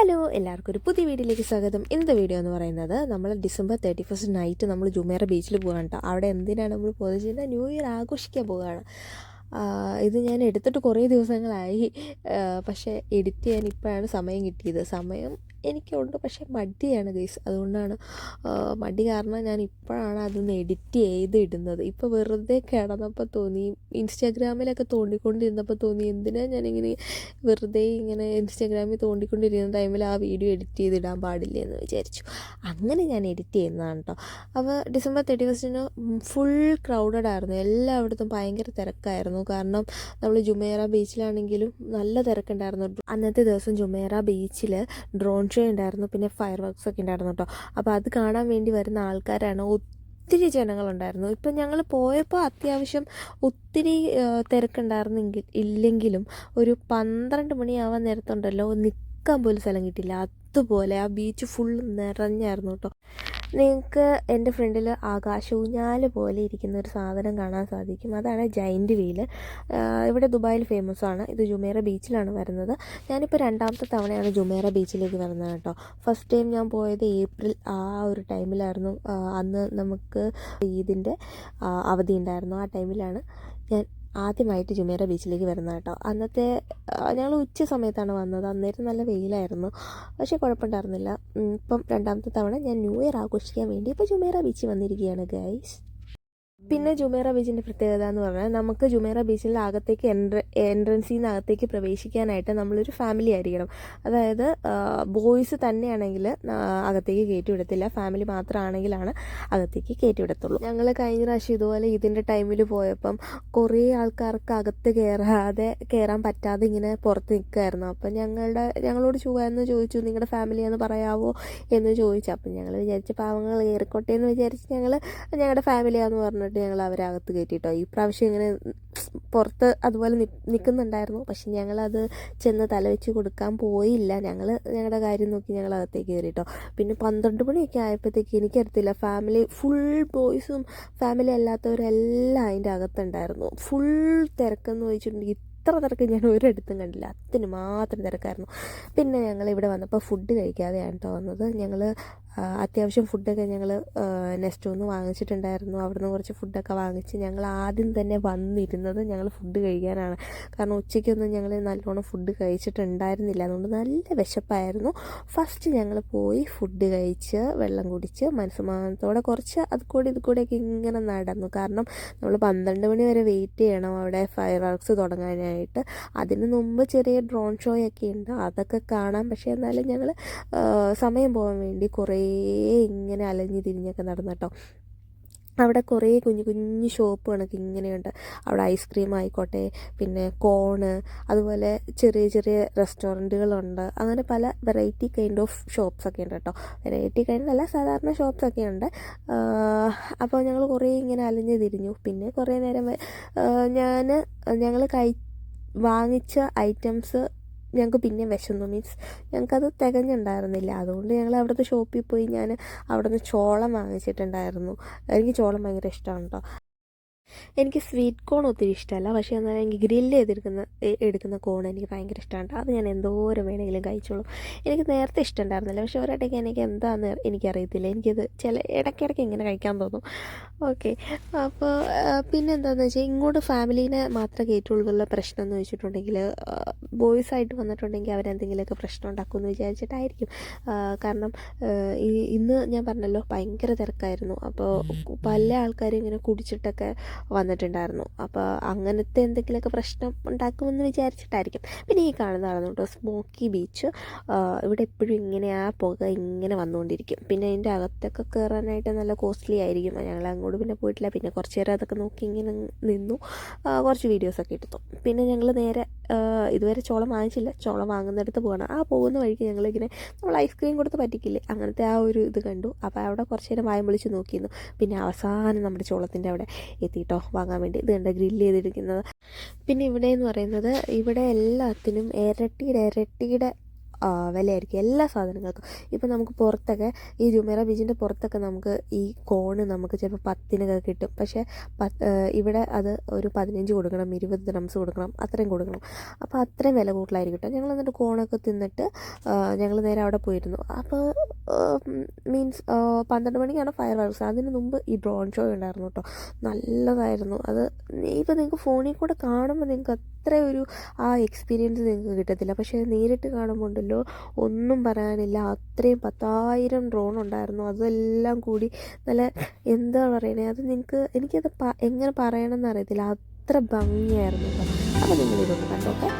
Hello എല്ലാവർക്കും ഒരു പുതിയ വീഡിയോയിലേക്ക് സ്വാഗതം. ഇന്നത്തെ വീഡിയോ എന്ന് പറയുന്നത് നമ്മൾ ഡിസംബർ തേർട്ടി ഫസ്റ്റ് നൈറ്റ് നമ്മൾ ജുമേറ ബീച്ചിൽ പോകാൻ കേട്ടോ അവിടെ എന്തിനാണ് നമ്മൾ പോകുന്നത് വെച്ചാൽ ന്യൂ ഇയർ ആഘോഷിക്കാൻ പോവുകയാണ് ഇത് ഞാൻ എടുത്തിട്ട് കുറേ ദിവസങ്ങളായി. പക്ഷേ എഡിറ്റ് ചെയ്യാൻ ഇപ്പോഴാണ് സമയം കിട്ടിയത്. സമയം എനിക്കുണ്ട്. പക്ഷേ മടിയാണ് ഗൈസ്. അതുകൊണ്ടാണ് മടി കാരണം ഞാൻ ഇപ്പോഴാണ് അതൊന്ന് എഡിറ്റ് ചെയ്ത് ഇടുന്നത്. ഇപ്പോൾ വെറുതെ കിടന്നപ്പോൾ തോന്നി ഇൻസ്റ്റാഗ്രാമിലൊക്കെ തോണ്ടിക്കൊണ്ടിരുന്നപ്പോൾ തോന്നി എന്തിനാ ഞാനിങ്ങനെ വെറുതെ ഇങ്ങനെ ഇൻസ്റ്റാഗ്രാമിൽ തോണ്ടിക്കൊണ്ടിരിക്കുന്ന ടൈമിൽ ആ വീഡിയോ എഡിറ്റ് ചെയ്തിടാൻ പാടില്ല എന്ന് വിചാരിച്ചു. അങ്ങനെ ഞാൻ എഡിറ്റ് ചെയ്യുന്നതാണ് കേട്ടോ അപ്പോൾ ഡിസംബർ തേർട്ടി ഫസ്റ്റിന് ഫുൾ ക്രൗഡഡ് ആയിരുന്നു. എല്ലായിടത്തും ഭയങ്കര തിരക്കായിരുന്നു. കാരണം നമ്മൾ ജുമേറ ബീച്ചിലാണെങ്കിലും നല്ല തിരക്കുണ്ടായിരുന്നു. അന്നത്തെ ദിവസം ജുമേറ ബീച്ചിൽ ഡ്രോൺ ഷോ ഉണ്ടായിരുന്നു. പിന്നെ ഫയർ വർക്ക്സ് ഒക്കെ ഉണ്ടായിരുന്നു കേട്ടോ അപ്പോൾ അത് കാണാൻ വേണ്ടി വരുന്ന ആൾക്കാരാണ് ഒത്തിരി ജനങ്ങളുണ്ടായിരുന്നു. ഇപ്പം ഞങ്ങൾ പോയപ്പോൾ അത്യാവശ്യം ഒത്തിരി തിരക്കുണ്ടായിരുന്നെങ്കിൽ ഇല്ലെങ്കിലും ഒരു പന്ത്രണ്ട് മണിയാവാൻ നേരത്തുണ്ടല്ലോ. നിൽക്കാൻ പോലും സ്ഥലം കിട്ടില്ല അതുപോലെ ആ ബീച്ച് ഫുൾ നിറഞ്ഞായിരുന്നു കേട്ടോ നിങ്ങൾക്ക് എന്റെ ഫ്രണ്ടിൽ ആകാശൂഞ്ഞാൽ പോലെ ഇരിക്കുന്ന ഒരു സാധനം കാണാൻ സാധിക്കും. അതാണ് ജൈന്റ് വീൽ ഇവിടെ ദുബായിൽ ഫേമസ് ആണ്. ഇത് ജുമേറ ബീച്ചിലാണ് വരുന്നത്. ഞാനിപ്പോൾ രണ്ടാമത്തെ തവണയാണ് ജുമേറ ബീച്ചിലേക്ക് വരുന്നത് കേട്ടോ. ഫസ്റ്റ് ടൈം ഞാൻ പോയത് ഏപ്രിൽ ആ ഒരു ടൈമിലായിരുന്നു അന്ന് നമുക്ക് ഈദിന്റെ അവധി ഉണ്ടായിരുന്നു. ആ ടൈമിലാണ് ഞാൻ ആദ്യമായിട്ട് ജുമേറ ബീച്ചിലേക്ക് വരുന്നത് കേട്ടോ. അന്നത്തെ ഞങ്ങൾ ഉച്ച സമയത്താണ് വന്നത്. അന്നേരം നല്ല വെയിലായിരുന്നു. പക്ഷേ കുഴപ്പമുണ്ടായിരുന്നില്ല. ഇപ്പം രണ്ടാമത്തെ തവണ ഞാൻ ന്യൂ ഇയർ ആഘോഷിക്കാൻ വേണ്ടി ഇപ്പോൾ ജുമേറ ബീച്ചിൽ വന്നിരിക്കുകയാണ് ഗൈസ് പിന്നെ ജുമേറ ബീച്ചിന്റെ പ്രത്യേകത എന്ന് പറഞ്ഞാൽ നമുക്ക് ജുമേറ ബീച്ചിൽ അകത്തേക്ക് എൻട്ര എൻട്രൻസിൽ അകത്തേക്ക് പ്രവേശിക്കാനായിട്ട് നമ്മളൊരു ഫാമിലി ആയിരിക്കണം. അതായത് ബോയ്സ് തന്നെയാണെങ്കിൽ അകത്തേക്ക് കയറ്റി വിടത്തില്ല. ഫാമിലി മാത്രമാണെങ്കിലാണ് അകത്തേക്ക് കയറ്റി വിടത്തുള്ളൂ. ഞങ്ങൾ കഴിഞ്ഞ പ്രാവശ്യം ഇതുപോലെ ഇതിന്റെ ടൈമിൽ പോയപ്പം കുറേ ആൾക്കാർക്ക് അകത്ത് കയറാതെ കയറാൻ പറ്റാതെ ഇങ്ങനെ പുറത്ത് നിൽക്കുമായിരുന്നു അപ്പം ഞങ്ങളുടെ ഞങ്ങളോട് ചുവാന്ന് ചോദിച്ചു നിങ്ങളുടെ ഫാമിലിയാന്ന് പറയാവോ? എന്ന് ചോദിച്ചു. അപ്പം ഞങ്ങൾ വിചാരിച്ച പാവങ്ങൾ കയറിക്കോട്ടെ എന്ന് വിചാരിച്ച് ഞങ്ങൾ ഞങ്ങളുടെ ഫാമിലിയാന്ന് പറഞ്ഞിട്ട് ഞങ്ങൾ അവരെ അകത്ത് കയറ്റിട്ടോ. ഈ പ്രാവശ്യം ഇങ്ങനെ പുറത്ത് അതുപോലെ നിൽക്കുന്നുണ്ടായിരുന്നു പക്ഷെ ഞങ്ങളത് ചെന്ന് തലവെച്ച് കൊടുക്കാൻ പോയില്ല. ഞങ്ങൾ ഞങ്ങളുടെ കാര്യം നോക്കി ഞങ്ങൾ അകത്തേക്ക് കയറിട്ടോ. പിന്നെ പന്ത്രണ്ട് മണിയൊക്കെ ആയപ്പോഴത്തേക്ക് എനിക്കറിയത്തില്ല. ഫാമിലി ഫുൾ ബോയ്സും ഫാമിലി അല്ലാത്തവരെല്ലാം അതിന്റെ അകത്തുണ്ടായിരുന്നു. ഫുൾ തിരക്കെന്ന് ചോദിച്ചിട്ടുണ്ടെങ്കിൽ ഇത്ര തിരക്ക് ഞാൻ ഒരിടത്തും കണ്ടില്ല. അതിന് മാത്രം തിരക്കായിരുന്നു. പിന്നെ ഞങ്ങൾ ഇവിടെ വന്നപ്പോൾ ഫുഡ് കഴിക്കാതെയാണ് കേട്ടോ വന്നത്. ഞങ്ങൾ അത്യാവശ്യം ഫുഡൊക്കെ ഞങ്ങൾ നെക്സ്റ്റ് ഒന്ന് വാങ്ങിച്ചിട്ടുണ്ടായിരുന്നു. അവിടുന്ന് കുറച്ച് ഫുഡൊക്കെ വാങ്ങിച്ച് ഞങ്ങൾ ആദ്യം തന്നെ വന്നിരുന്നത് ഞങ്ങൾ ഫുഡ് കഴിക്കാനാണ്. കാരണം ഉച്ചയ്ക്കൊന്നും ഞങ്ങൾ നല്ലോണം ഫുഡ് കഴിച്ചിട്ടുണ്ടായിരുന്നില്ല. അതുകൊണ്ട് നല്ല വിശപ്പായിരുന്നു. ഫസ്റ്റ് ഞങ്ങൾ പോയി ഫുഡ് കഴിച്ച് വെള്ളം കുടിച്ച് മനസ്സമാനത്തോടെ കുറച്ച് അത് കൂടി ഇത് കൂടെയൊക്കെ ഇങ്ങനെ നടന്നു. കാരണം നമ്മൾ പന്ത്രണ്ട് മണി വരെ വെയിറ്റ് ചെയ്യണം അവിടെ ഫയർ വർക്ക്സ് തുടങ്ങാനായിട്ട്. അതിന് മുമ്പ് ചെറിയ ഡ്രോൺ ഷോയൊക്കെ ഉണ്ട്. അതൊക്കെ കാണാം. പക്ഷേ എന്നാലും ഞങ്ങൾ സമയം പോകാൻ വേണ്ടി കുറേ ഇങ്ങനെ അലഞ്ഞു തിരിഞ്ഞൊക്കെ നടന്നു കേട്ടോ. അവിടെ കുറേ കുഞ്ഞു കുഞ്ഞു ഷോപ്പ് കണക്ക് ഇങ്ങനെയുണ്ട്. അവിടെ ഐസ്ക്രീം ആയിക്കോട്ടെ പിന്നെ കോണ് അതുപോലെ ചെറിയ ചെറിയ റെസ്റ്റോറന്റുകളുണ്ട്. അങ്ങനെ പല വെറൈറ്റി കൈൻഡ് ഓഫ് ഷോപ്സ് ഒക്കെ ഉണ്ട് കേട്ടോ. വെറൈറ്റി കൈൻഡ് അല്ല സാധാരണ ഷോപ്സ് ഒക്കെ ഉണ്ട് അപ്പോൾ ഞങ്ങൾ കുറേ ഇങ്ങനെ അലഞ്ഞു തിരിഞ്ഞു. പിന്നെ കുറേ നേരം ഞാൻ ഞങ്ങൾ കഴി വാങ്ങിച്ച ഐറ്റംസ് ഞങ്ങൾക്ക് പിന്നെ വിശന്നു മീൻസ് ഞങ്ങൾക്കത് തികഞ്ഞുണ്ടായിരുന്നില്ല. അതുകൊണ്ട് ഞങ്ങൾ അവിടുത്തെ ഷോപ്പിൽ പോയി ഞാൻ അവിടുന്ന് ചോളം വാങ്ങിച്ചിട്ടുണ്ടായിരുന്നു. എനിക്ക് ചോളം ഭയങ്കര ഇഷ്ടമാണ് കേട്ടോ എനിക്ക് സ്വീറ്റ് കോൺ ഒത്തിരി ഇഷ്ടമല്ല. പക്ഷേ എന്നാൽ എനിക്ക് ഗ്രില്ല് ചെയ്തെടുക്കുന്ന എടുക്കുന്ന കോൺ എനിക്ക് ഭയങ്കര ഇഷ്ടമാണ്. അത് ഞാൻ എന്തോരം വേണമെങ്കിലും കഴിച്ചോളും. എനിക്ക് നേരത്തെ ഇഷ്ടമുണ്ടായിരുന്നില്ല പക്ഷേ ഒരിടയ്ക്ക് എനിക്ക് എന്താണെന്ന് എനിക്കറിയത്തില്ല. എനിക്കത് ചില ഇടയ്ക്കിടയ്ക്ക് ഇങ്ങനെ കഴിക്കാൻ തോന്നും. ഓക്കെ. അപ്പോൾ പിന്നെ എന്താണെന്ന് വെച്ചാൽ ഇങ്ങോട്ട് ഫാമിലീനെ മാത്രമേ കയറ്റുള്ളൂ പ്രശ്നം എന്ന് വെച്ചിട്ടുണ്ടെങ്കിൽ ബോയ്സ് ആയിട്ട് വന്നിട്ടുണ്ടെങ്കിൽ അവരെന്തെങ്കിലുമൊക്കെ പ്രശ്നം ഉണ്ടാക്കുമെന്ന് വിചാരിച്ചിട്ടായിരിക്കും. കാരണം ഇന്ന് ഞാൻ പറഞ്ഞല്ലോ ഭയങ്കര തിരക്കായിരുന്നു. അപ്പോൾ പല ആൾക്കാരും ഇങ്ങനെ കുടിച്ചിട്ടൊക്കെ വന്നിട്ടുണ്ടായിരുന്നു. അപ്പോൾ അങ്ങനത്തെ എന്തെങ്കിലുമൊക്കെ പ്രശ്നം ഉണ്ടാക്കുമെന്ന് വിചാരിച്ചിട്ടായിരിക്കും. പിന്നെ ഈ കാണുന്നതാണ് കേട്ടോ സ്മോക്കി ബീച്ച് ഇവിടെ എപ്പോഴും ഇങ്ങനെ ആ പുക ഇങ്ങനെ വന്നുകൊണ്ടിരിക്കും. പിന്നെ അതിന്റെ അകത്തൊക്കെ കയറാനായിട്ട് നല്ല കോസ്റ്റ്ലി ആയിരിക്കും. ഞങ്ങൾ അങ്ങോട്ട് പിന്നെ പോയിട്ടില്ല. പിന്നെ കുറച്ച് നേരം അതൊക്കെ നോക്കി ഇങ്ങനെ നിന്നു. കുറച്ച് വീഡിയോസൊക്കെ എടുത്തു. പിന്നെ ഞങ്ങൾ നേരെ ഇതുവരെ ചോളം വാങ്ങിച്ചില്ല. ചോളം വാങ്ങുന്നിടത്ത് പോകണം ആ പോകുന്ന വഴിക്ക് ഞങ്ങളിങ്ങനെ നമ്മൾ ഐസ്ക്രീം കൊടുത്ത് പറ്റിക്കില്ലേ? അങ്ങനത്തെ ആ ഒരു ഇത് കണ്ടു. അപ്പോൾ അവിടെ കുറച്ച് നേരം വായം വിളിച്ച് നോക്കിയിരുന്നു. പിന്നെ അവസാനം നമ്മുടെ ചോളത്തിന്റെ അവിടെ എത്തിയിട്ടോ വാങ്ങാൻ വേണ്ടി ഇത് കണ്ട ഗ്രില്ല് ചെയ്തിരിക്കുന്നത്. പിന്നെ ഇവിടെ എന്ന് പറയുന്നത് ഇവിടെ എല്ലാത്തിനും ഇരട്ടിയുടെ ഇരട്ടിയുടെ വിലയായിരിക്കും എല്ലാ സാധനങ്ങൾക്കും. ഇപ്പം നമുക്ക് പുറത്തൊക്കെ ഈ ജുമേറ ബീച്ചിന്റെ പുറത്തൊക്കെ നമുക്ക് ഈ കോണ് നമുക്ക് ചിലപ്പോൾ പത്തിനൊക്കെ കിട്ടും. പക്ഷേ പത്ത് ഇവിടെ അത് ഒരു പതിനഞ്ച് കൊടുക്കണം ഇരുപത് ഡ്രംസ് കൊടുക്കണം അത്രയും കൊടുക്കണം. അപ്പോൾ അത്രയും വില കൂടുതലായിരിക്കും കേട്ടോ. ഞങ്ങൾ എന്നിട്ട് കോണൊക്കെ തിന്നിട്ട് ഞങ്ങൾ നേരെ അവിടെ പോയിരുന്നു. അപ്പോൾ മീൻസ് പന്ത്രണ്ട് മണിക്കാണ് ഫയർ വർക്ക്സ്. അതിന് മുമ്പ് ഈ ഡ്രോൺ ഷോ ഉണ്ടായിരുന്നു കേട്ടോ. നല്ലതായിരുന്നു. അത് ഇപ്പോൾ നിങ്ങൾക്ക് ഫോണിൽ കൂടെ കാണുമ്പോൾ നിങ്ങൾക്ക് അത്ര ഒരു ആ എക്സ്പീരിയൻസ് നിങ്ങൾക്ക് കിട്ടത്തില്ല. പക്ഷേ നേരിട്ട് കാണുമ്പോൾ ഉണ്ടല്ലോ ഒന്നും പറയാനില്ല. അത്രയും പത്തായിരം ഡ്രോൺ ഉണ്ടായിരുന്നു. അതെല്ലാം കൂടി നല്ല എന്താ പറയണേ? അത് നിങ്ങൾക്ക് എനിക്കത് എങ്ങനെ പറയണമെന്ന് അറിയത്തില്ല. അത്ര ഭംഗിയായിരുന്നു അപ്പം നിങ്ങളിതൊന്ന് കണ്ടോക്കെ